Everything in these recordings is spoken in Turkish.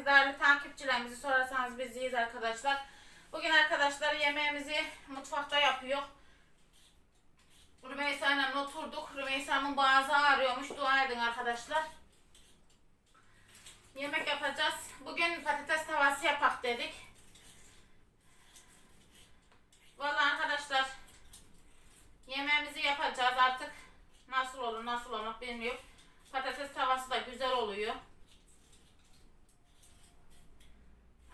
geldiniz değerli takipçilerimizi sorarsanız biz iyiyiz arkadaşlar. Bugün arkadaşlar yemeğimizi mutfakta yapıyor. Rümeysa ile oturduk. Rümeysa'nın boğazı ağrıyormuş. Dua edin arkadaşlar. Yemek yapacağız. Bugün patates tavası yapak dedik. Vallahi arkadaşlar yemeğimizi yapacağız artık. Nasıl olur nasıl olmak bilmiyorum. Patates tavası da güzel oluyor.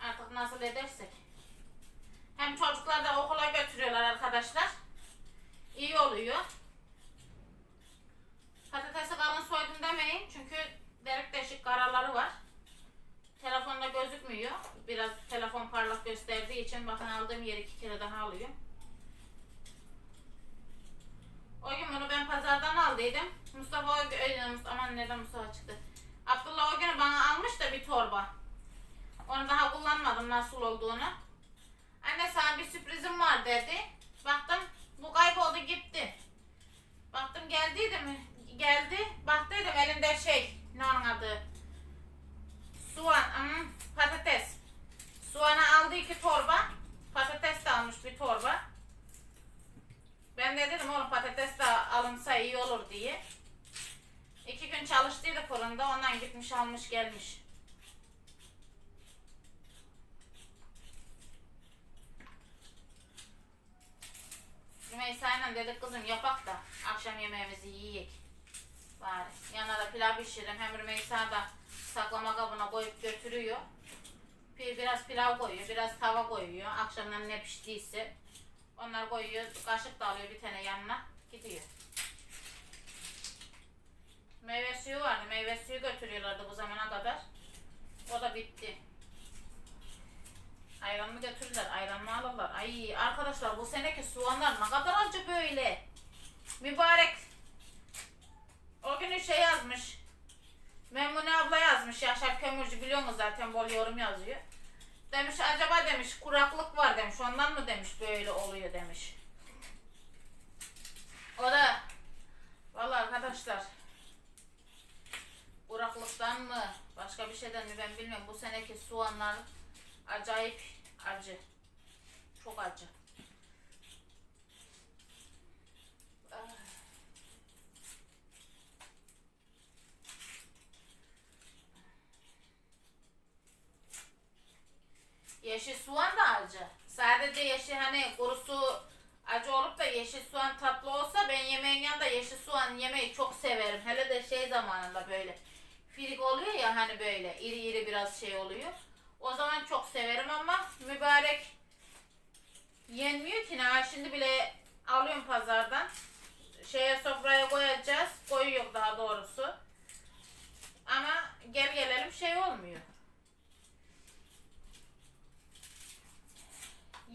Artık nasıl edersek. Hem çocuklar da okula götürüyorlar arkadaşlar. İyi oluyor. Patatesi kalın soydum demeyin. Çünkü delik deşik karaları var. Telefonda gözükmüyor. Biraz telefon parlak gösterdiği için bakın aldığım yeri iki kere daha alıyor. O gün bunu ben pazardan aldıydım. Mustafa o gün, aman neden Mustafa çıktı. Abdullah o günü bana almış da bir torba. Onu daha kullanmadım nasıl olduğunu. Anne sana bir sürprizim var dedi. Baktım bu kayboldu gitti. Baktım geldiydi mi? Geldi. Baktıydım elinde şey. Ne onun adı? Soğan. hmm, patates. Soğanı aldı iki torba. Patates de almış bir torba. Ben de dedim oğlum patates de alınsa iyi olur diye. İki gün çalıştıydı fırında. Ondan gitmiş almış gelmiş. Rümeysa'yla dedik kızım yapak da akşam yemeğimizi yiyek. Bari. Yanına da pilav pişiririm. Hem Rümeysa da saklama kabına koyup götürüyor. Bir, biraz pilav koyuyor, biraz tava koyuyor. Akşamdan ne piştiyse. Onlar koyuyor, kaşık da alıyor bir tane yanına. Gidiyor. Meyve suyu vardı. Meyve suyu götürüyorlardı bu zamana kadar. O da bitti. Ayran mı götürürler? Ayran mı alırlar? Ay arkadaşlar bu seneki soğanlar ne kadar acı böyle. Mübarek. O gün şey yazmış. Memune abla yazmış. Yaşar Kömürcü biliyorsunuz zaten bol yorum yazıyor. Demiş acaba demiş kuraklık var demiş. Ondan mı demiş böyle oluyor demiş. O da vallahi arkadaşlar kuraklıktan mı başka bir şeyden mi ben bilmiyorum. Bu seneki soğanlar acayip acı. Çok acı. Ah. Yeşil soğan da acı. Sadece yeşil hani kurusu acı olup da yeşil soğan tatlı olsa ben yemeğin yanında yeşil soğan yemeyi çok severim. Hele de şey zamanında böyle firik oluyor ya hani böyle iri iri biraz şey oluyor. O zaman çok severim ama mübarek yenmiyor ki ne şimdi bile alıyorum pazardan. Şeye sofraya koyacağız. Koyuyor daha doğrusu. Ama gel gelelim şey olmuyor.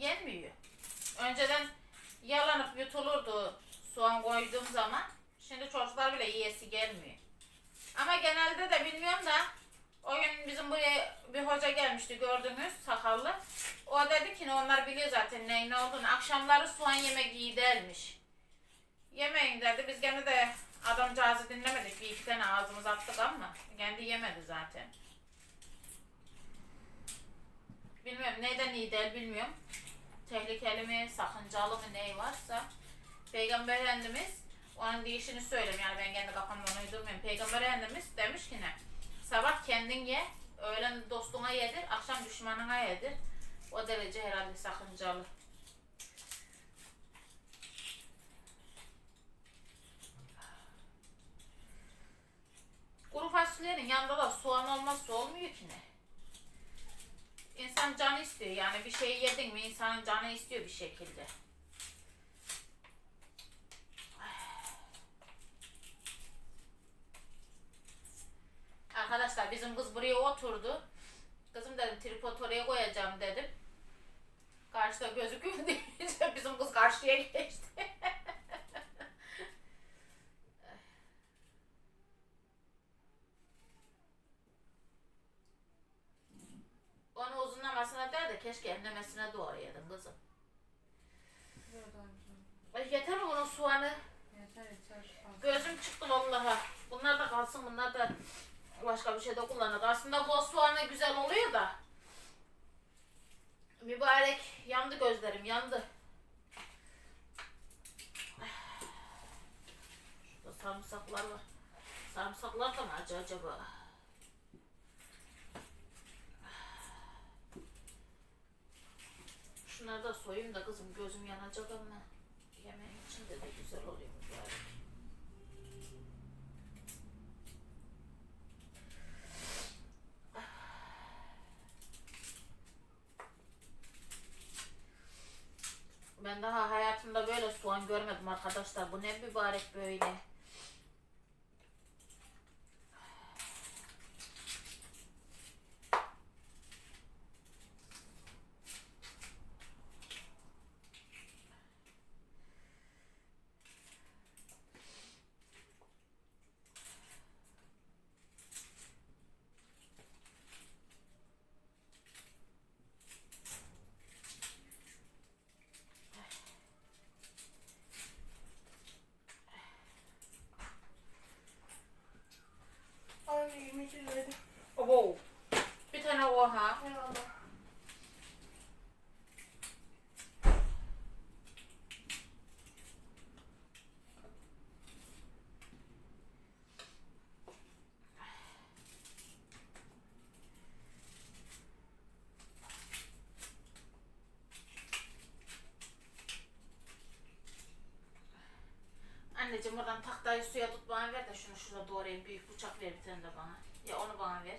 yenmiyor. Önceden yalanıp yutulurdu soğan koyduğum zaman. Şimdi çocuklar bile yiyesi gelmiyor. Ama genelde de bilmiyorum da o gün bizim buraya bir hoca gelmişti gördünüz sakallı. O dedi ki onlar biliyor zaten neyin ne olduğunu. Akşamları soğan yemek iyi değilmiş. Yemeyin dedi. Biz gene de adamcağızı dinlemedik. Bir iki tane ağzımız attık ama kendi yemedi zaten. Bilmiyorum neyden iyi değil bilmiyorum. Tehlikeli mi, sakıncalı mı neyi varsa. Peygamber Efendimiz onun deyişini söyleyeyim yani ben kendi kafamdan uydurmuyorum. Peygamber Efendimiz demiş ki ne? Sabah kendin ye, öğlen dostuna yedir, akşam düşmanına yedir. O derece herhalde sakıncalı. Kuru fasulyenin yanında da soğan olmazsa olmuyor ki ne? İnsan canı istiyor yani bir şey yedin mi insanın canı istiyor bir şekilde. Arkadaşlar bizim kız buraya oturdu. Kızım dedim tripod oraya koyacağım dedim. Karşıda gözüküyor deyince bizim kız karşıya geçti. Onu uzunlamasına der de keşke enlemesine doğru yedin kızım. Ay yeter mi bunun soğanı? Yeter yeter. Gözüm çıktı vallahi. Bunlar da kalsın bunlar da Başka bir şey de kullanırız. Aslında bu soğanı güzel oluyor da. Mübarek yandı gözlerim yandı. Şurada sarımsaklar var. Sarımsaklar da mı acı acaba? Şunları da soyayım da kızım gözüm yanacak ama yemeğin içinde de güzel oluyor mübarek. Ben daha hayatımda böyle soğan görmedim arkadaşlar. Bu ne mübarek böyle. Ay yemek izledim. Wow. Bir tane oha. Eyvallah. Anneciğim oradan tahtayı suya tut bana ver de şunu şurada doğrayayım. Büyük bıçak ver bir tane de bana. Ya onu bana ver.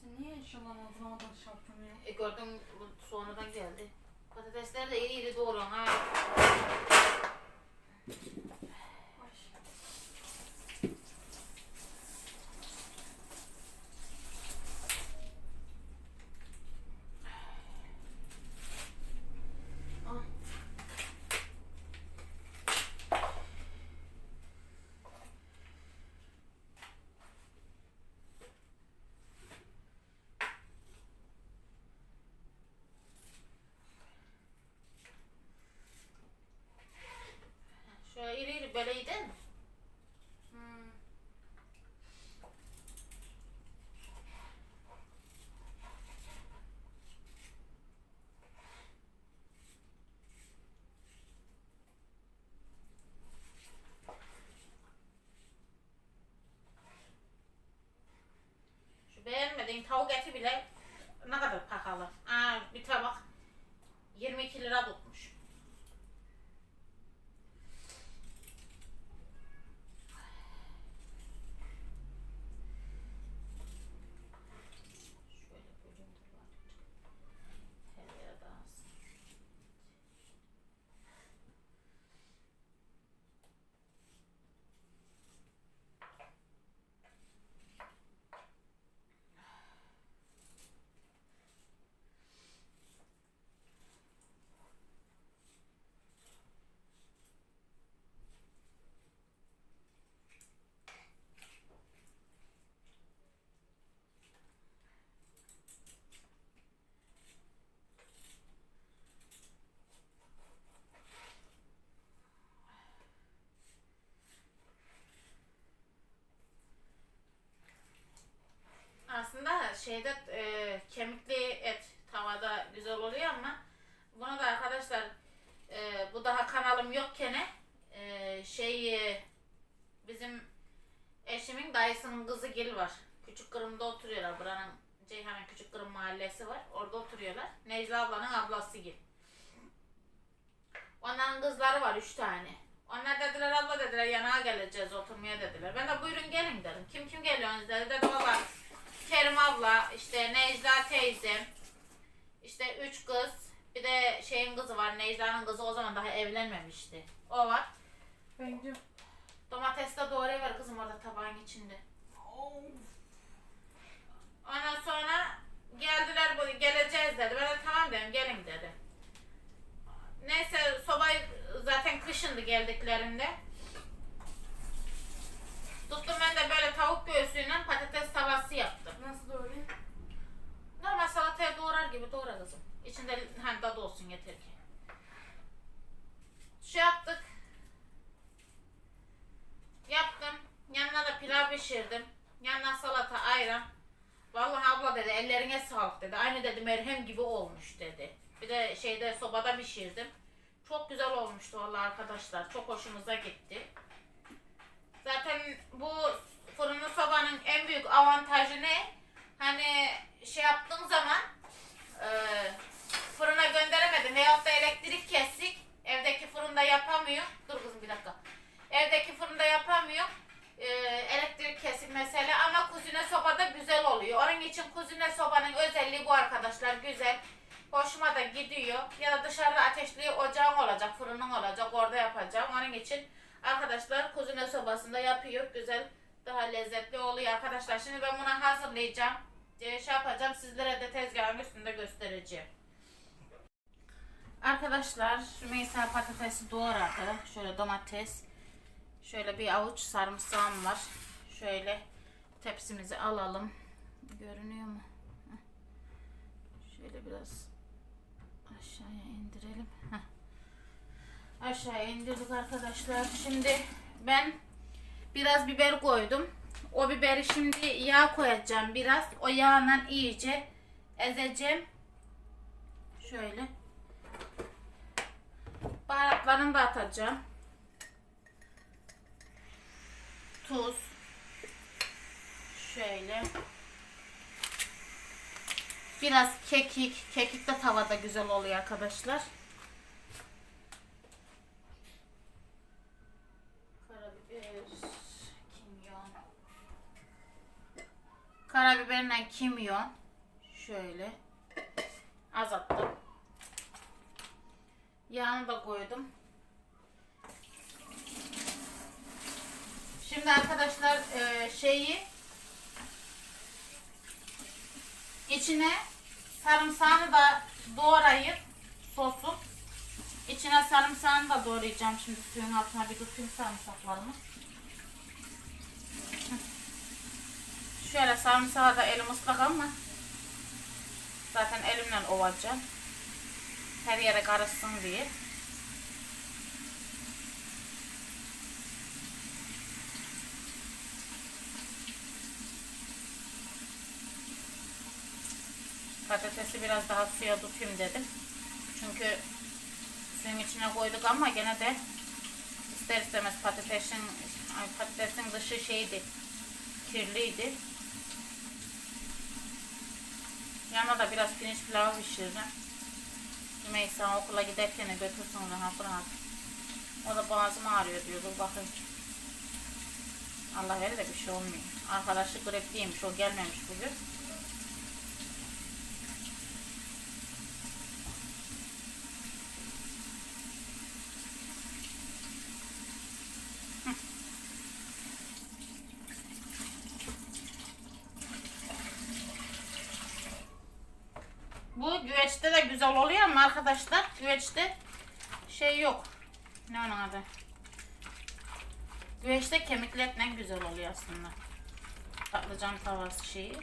Sen niye inşallah ağzına da ya? E gördüm bu sonradan geldi. Patatesler de iri iri doğruyorsun ha. Ay. Ah. Şöyle iri iri böyle yedin mi? Hmm. Şu beğenmediğin tavuk eti bile ne kadar pahalı. Aa, bir tabak 22 lira tutmuş. Şöyle bölüm de var. Her yere dağılsın. Aslında şeyde e, kemikli et tavada güzel oluyor ama bunu da arkadaşlar e, bu daha kanalım yokken e, şey e, bizim eşimin dayısının kızı Gil var. Küçük Kırım'da oturuyorlar. Buranın Ceyhan'ın Küçük Kırım mahallesi var. Orada oturuyorlar. Necla ablanın ablası Gil. Onların kızları var üç tane. Onlar dediler abla dediler yanağa geleceğiz oturmaya dediler. Ben de buyurun gelin dedim. Kim kim geliyorsunuz dedi. Dedim baba Kerim abla, işte Necla teyzem, işte üç kız, bir de şeyin kızı var, Necla'nın kızı o zaman daha evlenmemişti. O var. Ben gidiyorum. Domates de doğrayıver kızım orada tabağın içinde. Ondan sonra geldiler bu geleceğiz dedi. Ben de tamam dedim gelin dedi. Neyse sobayı zaten kışındı geldiklerinde. Tuttum ben de böyle tavuk göğsüyle patates tavası yaptım. Nasıl doğrayayım? Normal salataya doğrar gibi doğra kızım. İçinde hani tadı olsun yeter ki. Şey yaptık. Yaptım. Yanına da pişirdim. Yanına salata, ayran. Vallahi abla dedi ellerine sağlık dedi. Aynı dedi merhem gibi olmuş dedi. Bir de şeyde sobada pişirdim. Çok güzel olmuştu vallahi arkadaşlar. Çok hoşumuza gitti. Zaten bu fırını sobanın en büyük avantajı ne? Hani şey yaptığın zaman e, fırına gönderemedin veyahut da elektrik kesik evdeki fırında yapamıyor. Dur kızım bir dakika. Evdeki fırında yapamıyor. E, elektrik kesik mesela ama kuzine sobada güzel oluyor. Onun için kuzine sobanın özelliği bu arkadaşlar güzel. Hoşuma da gidiyor. Ya da dışarıda ateşli ocağın olacak, fırının olacak. Orada yapacağım. Onun için arkadaşlar kuzine sobasında yapıyor. Güzel, daha lezzetli oluyor arkadaşlar. Şimdi ben bunu hazırlayacağım. Ee, Şey yapacağım. Sizlere de tezgahın üstünde göstereceğim. Arkadaşlar Rümeysa patatesi doğradı. Şöyle domates. Şöyle bir avuç sarımsağım var. Şöyle tepsimizi alalım. Görünüyor mu? Şöyle biraz aşağıya indirelim. Heh. Aşağıya indirdik arkadaşlar. Şimdi ben biraz biber koydum. O biberi şimdi yağ koyacağım biraz. O yağla iyice ezeceğim. Şöyle. Baharatlarını da atacağım. Tuz. Şöyle. Biraz kekik. Kekik de tavada güzel oluyor arkadaşlar. Karabiber, kimyon. Karabiberle kimyon. Şöyle. Az attım. Yağını da koydum. Şimdi arkadaşlar e, şeyi içine sarımsağını da doğrayıp sosu içine sarımsağını da doğrayacağım şimdi suyun altına bir tutayım sarımsaklarımı. Şöyle sarımsağı da elim ıslak ama zaten elimle ovacağım. Her yere karışsın diye. Patatesi biraz daha suya tutayım dedim. Çünkü suyun içine koyduk ama gene de ister istemez patatesin patatesin dışı şeydi kirliydi. Yanına da biraz pirinç pilavı pişirdim. Rümeysa okula giderken de götürsün rahat rahat. O da boğazım ağrıyor diyor. Dur bakayım. Allah verir de bir şey olmuyor. Arkadaşı grepliymiş. O gelmemiş bugün. Bu güveçte de güzel oluyor ama arkadaşlar güveçte şey yok. Ne onun adı? Güveçte kemikli etle güzel oluyor aslında. Patlıcan tavası şeyi.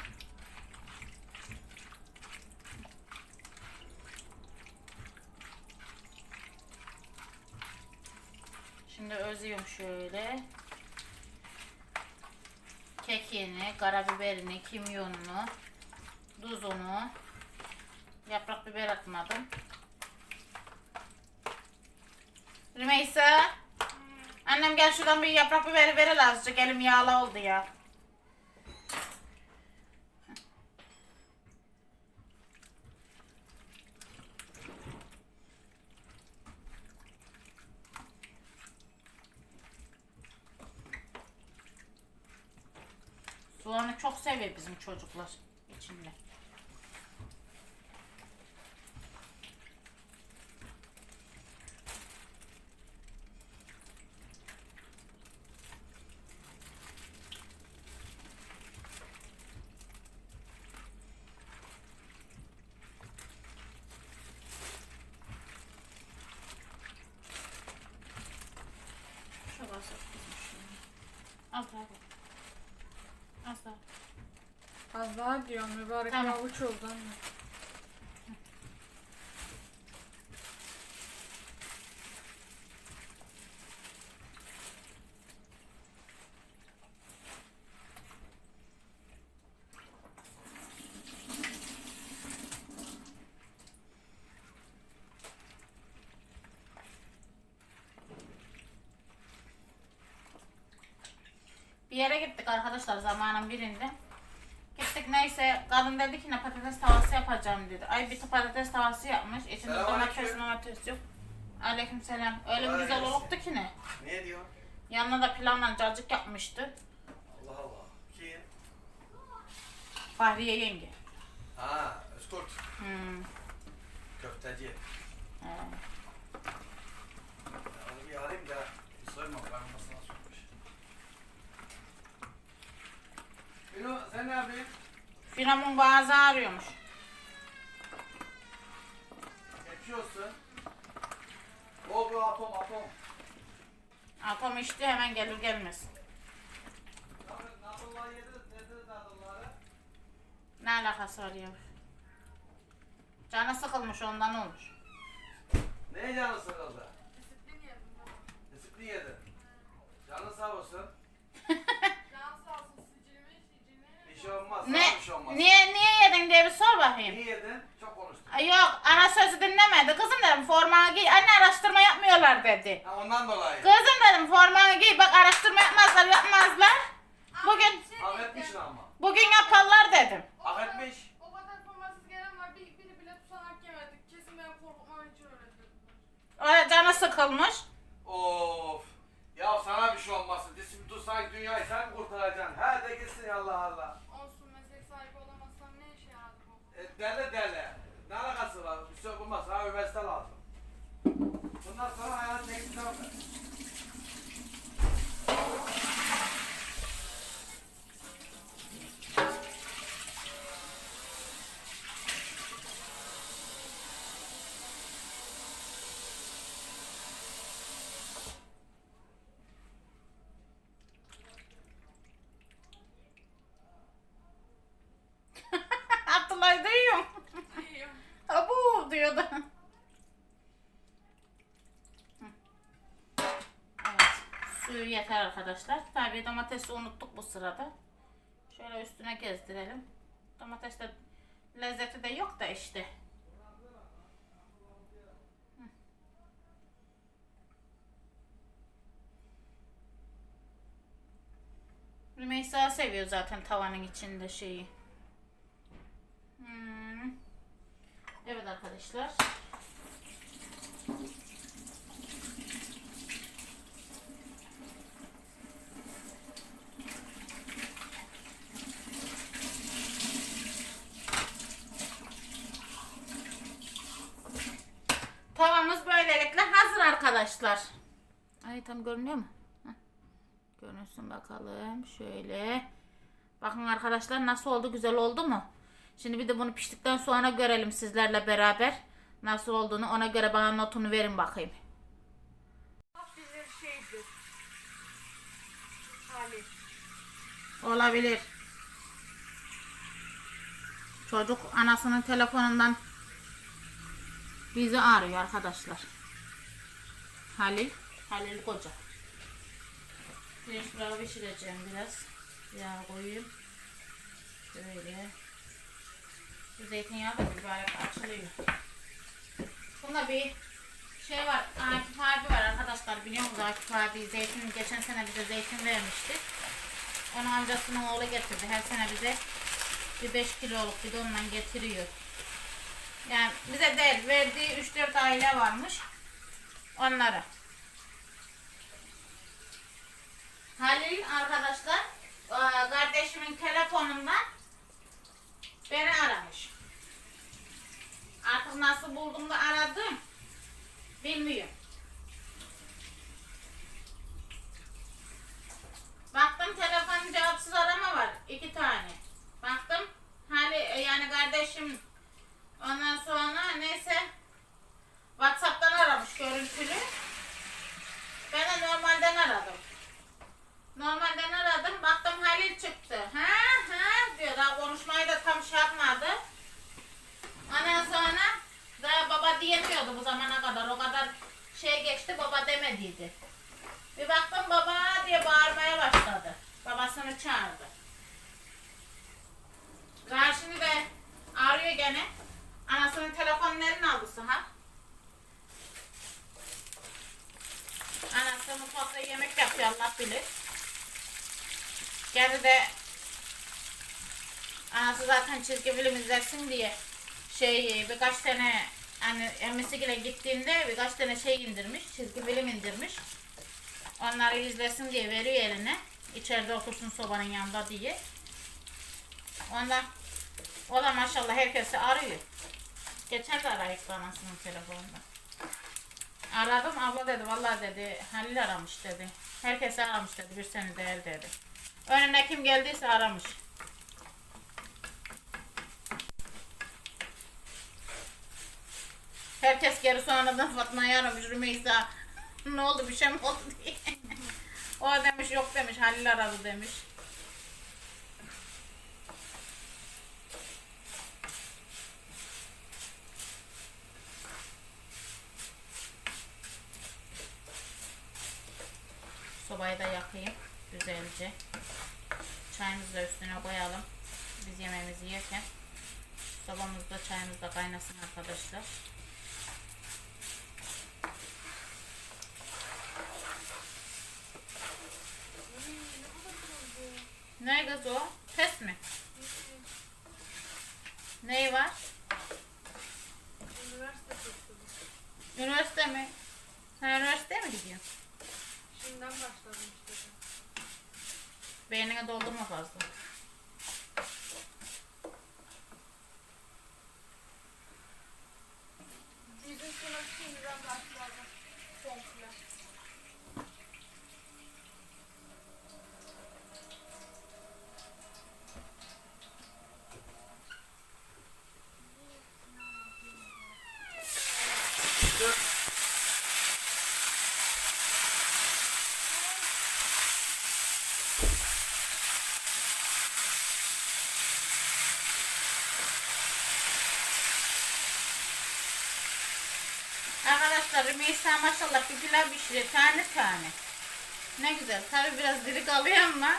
Şimdi özüyorum şöyle. Kekiğini, karabiberini, kimyonunu, tuzunu, Yaprak biber atmadım. Rümeysa. Annem gel şuradan bir yaprak biberi ver azıcık. Elim yağlı oldu ya. Soğanı çok seviyor bizim çocuklar içinde. Az daha diyorum mübarek tamam. avuç oldu anne. Bir yere gittik arkadaşlar zamanın birinde. Kadın dedi ki ne patates tavası yapacağım dedi. Ay bir patates tavası yapmış. İçinde Selamünaleyküm. domates domates yok. Aleyküm selam. Öyle bir Kolay güzel gelsin. oluktu ki ne. Ne diyor? Yanına da pilavla cacık yapmıştı. Allah Allah. Kim? Fahriye yenge. Ha, Özkurt. Hmm. Köfteci. he. Onu bir arayayım da bir sorayım bakalım nasıl nasıl olmuş. Bilo sen ne yapıyorsun? Firavun boğazı ağrıyormuş. Geçmiş olsun. Bol bol atom atom. Atom içti hemen gelir gelmez. Nadılları yediniz, yediniz nadılları. Ne alakası var ya? Canı sıkılmış ondan olmuş. Neye canı sıkıldı? Disiplin yedim. Disiplin yedin. Canın sağ olsun. Bakayım. Niye yedin? Çok konuştun. Ay Yok ana sözü dinlemedi. Kızım dedim formanı giy. Anne araştırma yapmıyorlar dedi. Ha ondan dolayı. Kızım dedim formanı giy. Bak araştırma yapmazlar yapmazlar. Bugün Hak etmişsin ama. bugün yaparlar dedim. Hak etmiş. O kadar gelen var. Bir, biri bile tutanak yemedik. Kesin beni korkutmam için dediler. O canı sıkılmış. Of. Ya sana bir şey olmasın. Disiplin tutsan dünyayı sen mi kurtaracaksın? Her de gitsin ya Allah Allah. Bu? E, dele dele. Ne alakası var? Bir şey olmaz. Sana üniversite lazım. Bundan sonra hayatın tek kitabı. Abdullah duyuyor. İyiyim. Abu diyordu. Evet. Suyu yeter arkadaşlar. Tabii domatesi unuttuk bu sırada. Şöyle üstüne gezdirelim. Domateste lezzeti de yok da işte. Rümeysa seviyor zaten tavanın içinde şeyi. Hmm. Evet arkadaşlar. Arkadaşlar. Ay tam görünüyor mu? Heh. Görünsün bakalım. Şöyle. Bakın arkadaşlar nasıl oldu? Güzel oldu mu? Şimdi bir de bunu piştikten sonra görelim sizlerle beraber. Nasıl olduğunu ona göre bana notunu verin bakayım. Bilir şeydir. Hali. Olabilir. Çocuk anasının telefonundan bizi arıyor arkadaşlar. Halil. Halil Koca. Pirinç pilavı pişireceğim biraz. Yağ koyayım. Şöyle. Bu zeytinyağı da mübarek açılıyor. Bunda bir şey var. Akif abi var arkadaşlar. Biliyor musunuz Akif abi zeytin geçen sene bize zeytin vermişti. Onu amcasının oğlu getirdi. Her sene bize bir 5 kiloluk bidonla getiriyor. Yani bize değil, verdiği 3-4 aile varmış. Onlara. Halil arkadaşlar eee, kardeşimin telefonundan beni aramış. Artık nasıl buldum da aradım bilmiyorum. Baktım telefonun cevapsız arama var. iki tane. Baktım hali yani kardeşim ondan sonra neyse Whatsapp'tan aramış görüntülü. Ben de normalden aradım. Normalden aradım. Baktım Halil çıktı. Ha ha diyor. Daha konuşmayı da tam şey yapmadı. Ondan sonra daha baba diyemiyordu bu zamana kadar. O kadar şey geçti baba demediydi. Bir baktım baba diye bağırmaya başladı. Babasını çağırdı. Karşını da arıyor gene. Anasının telefonunu eline aldı ha. Anası mutfakta yemek yapıyor Allah bilir. Geldi de anası zaten çizgi film izlesin diye şey birkaç tane hani emmisiyle gittiğinde birkaç tane şey indirmiş, çizgi film indirmiş. Onları izlesin diye veriyor eline. İçeride otursun sobanın yanında diye. Ondan o da maşallah herkesi arıyor. Geçen de arayıp anasının telefonunda. Aradım abla dedi vallahi dedi Halil aramış dedi. Herkesi aramış dedi bir seni değil dedi. Önüne kim geldiyse aramış. Herkes geri sonradan Fatma'yı aramış Rümeysa. ne oldu bir şey mi oldu diye. o demiş yok demiş Halil aradı demiş. Sobayı da yakayım güzelce. Çayımızı da üstüne koyalım. Biz yemeğimizi yerken sobamızda çayımız da kaynasın arkadaşlar. Ne kız o? Test mi? Neyi var? Üniversite. Üniversite mi? Sen üniversiteye mi gidiyorsun? Şimdiden başladım. Beynine doldurma fazla. Bizim sınıf şimdiden başladı. Komple. Rümeysa maşallah bir pilav pişiriyor tane tane. Ne güzel. Tabi biraz diri kalıyor ama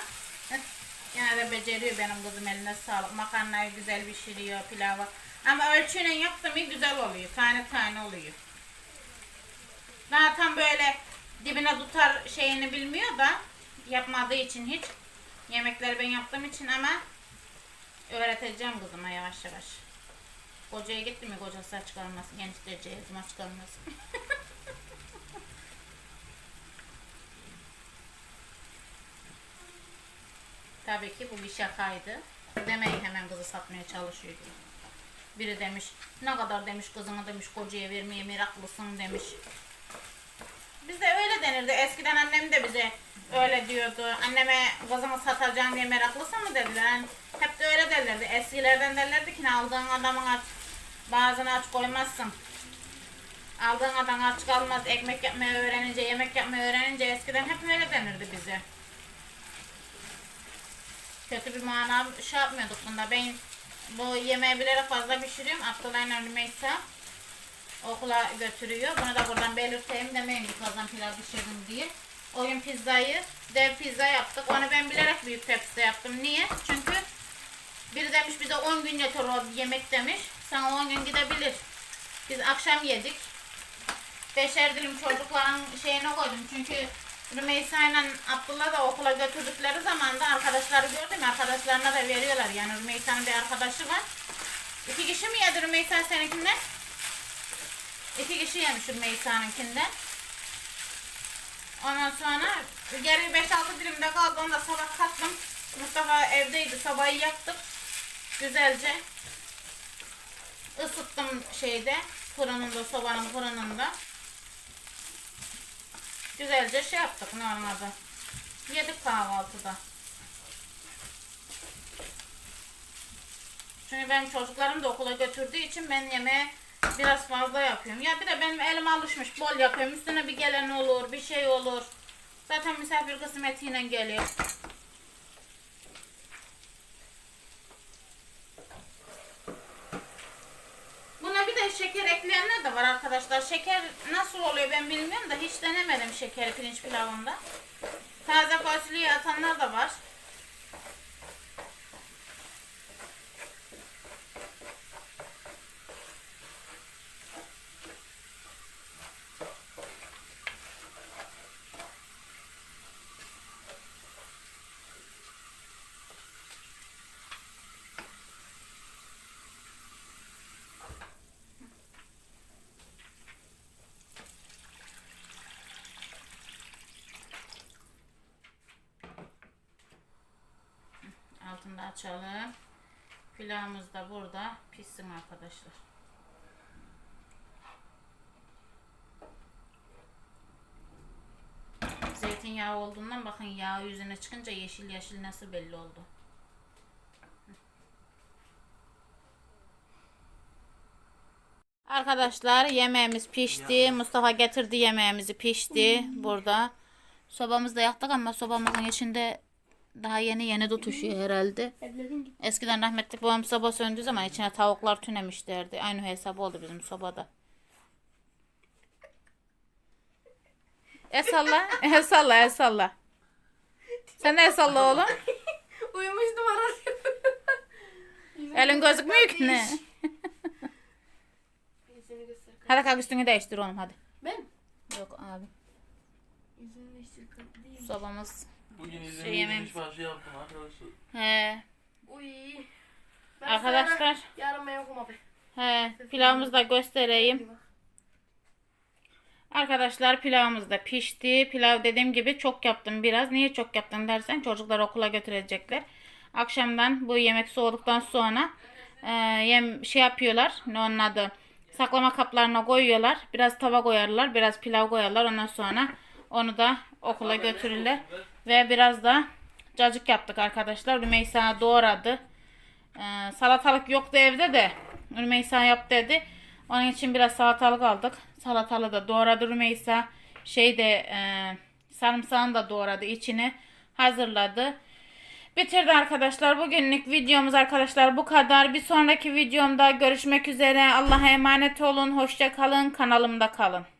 yine de beceriyor benim kızım eline sağlık. Makarnayı güzel pişiriyor pilavı. Ama ölçüyle yaptım mı güzel oluyor. Tane tane oluyor. Daha tam böyle dibine tutar şeyini bilmiyor da yapmadığı için hiç. Yemekleri ben yaptığım için ama öğreteceğim kızıma yavaş yavaş. Kocaya gitti mi kocası aç kalmasın. Gençlerce yazım aç kalmasın. Tabii ki bu bir şakaydı. Demeyin hemen kızı satmaya çalışıyor diye. Biri demiş ne kadar demiş kızını demiş kocaya vermeye meraklısın demiş. Bizde öyle denirdi. Eskiden annem de bize öyle diyordu. Anneme kızımı satacaksın diye meraklısın mı dediler. Yani hep de öyle derlerdi. Eskilerden derlerdi ki "Ne aldığın adamın aç. Bazını aç koymazsın. Aldığın adam aç kalmaz. Ekmek yapmayı öğrenince, yemek yapmayı öğrenince eskiden hep öyle denirdi bize. Kötü bir mana şey yapmıyorduk bunda. Ben bu yemeği bilerek fazla pişiriyorum. Abdullah'la Rümeysa okula götürüyor. Bunu da buradan belirteyim demeyin ki fazla pilav pişirdim diye. O gün pizzayı, dev pizza yaptık. Onu ben bilerek büyük tepside yaptım. Niye? Çünkü biri demiş bize 10 gün yeter o yemek demiş. Sana 10 gün gidebilir. Biz akşam yedik. Beşer dilim çocukların şeyine koydum. Çünkü Rümeysa ile Abdullah da okula götürdükleri zaman da arkadaşları gördüm. Arkadaşlarına da veriyorlar. Yani Rümeysa'nın bir arkadaşı var. İki kişi mi yedi Rümeysa seninkinden? İki kişi yemiş Rümeysa'nınkinden. Ondan sonra geri 5-6 dilimde kaldı. Onu da sabah kattım. Mustafa evdeydi. Sabahı yaktık. Güzelce ısıttım şeyde. Fırınında, sobanın fırınında. Güzelce şey yaptık normalde. Yedik kahvaltıda. Çünkü benim çocuklarım da okula götürdüğü için ben yemeğe biraz fazla yapıyorum. Ya bir de benim elim alışmış bol yapıyorum. Üstüne bir gelen olur, bir şey olur. Zaten misafir kısmetiyle geliyor. Buna bir de şeker ekleyenler de var arkadaşlar. Şeker nasıl oluyor ben bilmiyorum da hiç denemedim şekeri pirinç pilavında. Taze fasulye atanlar da var. altını da açalım. Pilavımız da burada pişsin arkadaşlar. Zeytinyağı olduğundan bakın yağ yüzüne çıkınca yeşil yeşil nasıl belli oldu. Arkadaşlar yemeğimiz pişti. Mustafa getirdi yemeğimizi pişti burada. Sobamızı da yaktık ama sobamızın içinde daha yeni yeni tutuşuyor herhalde. Eskiden rahmetli babam soba söndüğü zaman içine tavuklar tünemişlerdi. Aynı hesap oldu bizim sobada. Esalla, esalla, esalla. Sen de esalla oğlum. Uyumuştum arada. Elin gözükmüyor ki ne? Hadi kalk üstünü değiştir oğlum hadi. Ben? Yok abi. Sobamız. Bugün izin Şey şey yemem- iş başı yaptım arkadaşlar. He. Uy. Ben Arkadaşlar. sana Yarın ben yokum abi. He. Pilavımızı da göstereyim. Arkadaşlar pilavımız da pişti. Pilav dediğim gibi çok yaptım biraz. Niye çok yaptım dersen çocuklar okula götürecekler. Akşamdan bu yemek soğuduktan sonra e, yem şey yapıyorlar. Ne onun adı? Saklama kaplarına koyuyorlar. Biraz tava koyarlar. Biraz pilav koyarlar. Ondan sonra onu da okula götürürler. Ve biraz da cacık yaptık arkadaşlar. Rümeysa doğradı. Ee, salatalık yoktu evde de. Rümeysa yap dedi. Onun için biraz salatalık aldık. Salatalığı da doğradı Rümeysa. Şey de e, sarımsağını da doğradı. içine hazırladı. Bitirdi arkadaşlar. Bugünlük videomuz arkadaşlar bu kadar. Bir sonraki videomda görüşmek üzere. Allah'a emanet olun. Hoşça kalın. Kanalımda kalın.